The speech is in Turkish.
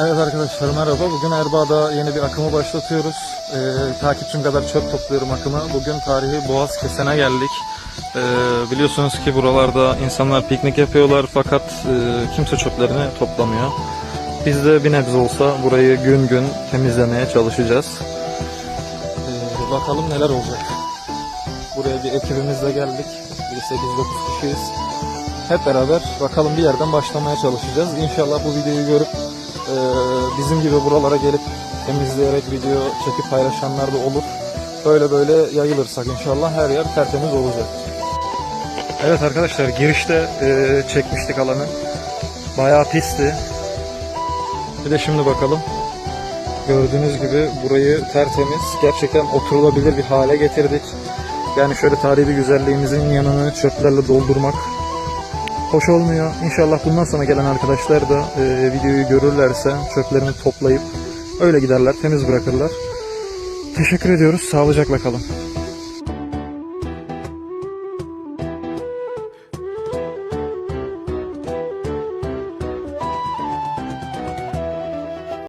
Evet arkadaşlar merhaba. Bugün Erbaa'da yeni bir akımı başlatıyoruz. Ee, takipçim kadar çöp topluyorum akımı. Bugün tarihi Boğaz Kesen'e geldik. Ee, biliyorsunuz ki buralarda insanlar piknik yapıyorlar fakat e, kimse çöplerini toplamıyor. Biz de bir nebze olsa burayı gün gün temizlemeye çalışacağız. Ee, bakalım neler olacak. Buraya bir ekibimizle geldik. Bir 8-9 kişiyiz. Hep beraber bakalım bir yerden başlamaya çalışacağız. İnşallah bu videoyu görüp e, bizim gibi buralara gelip temizleyerek video çekip paylaşanlar da olur. Böyle böyle yayılırsak inşallah her yer tertemiz olacak. Evet arkadaşlar girişte e, çekmiştik alanı. Bayağı pisti. Bir de şimdi bakalım. Gördüğünüz gibi burayı tertemiz, gerçekten oturulabilir bir hale getirdik. Yani şöyle tarihi güzelliğimizin yanını çöplerle doldurmak hoş olmuyor. İnşallah bundan sonra gelen arkadaşlar da e, videoyu görürlerse çöplerini toplayıp öyle giderler, temiz bırakırlar. Teşekkür ediyoruz. Sağlıcakla kalın.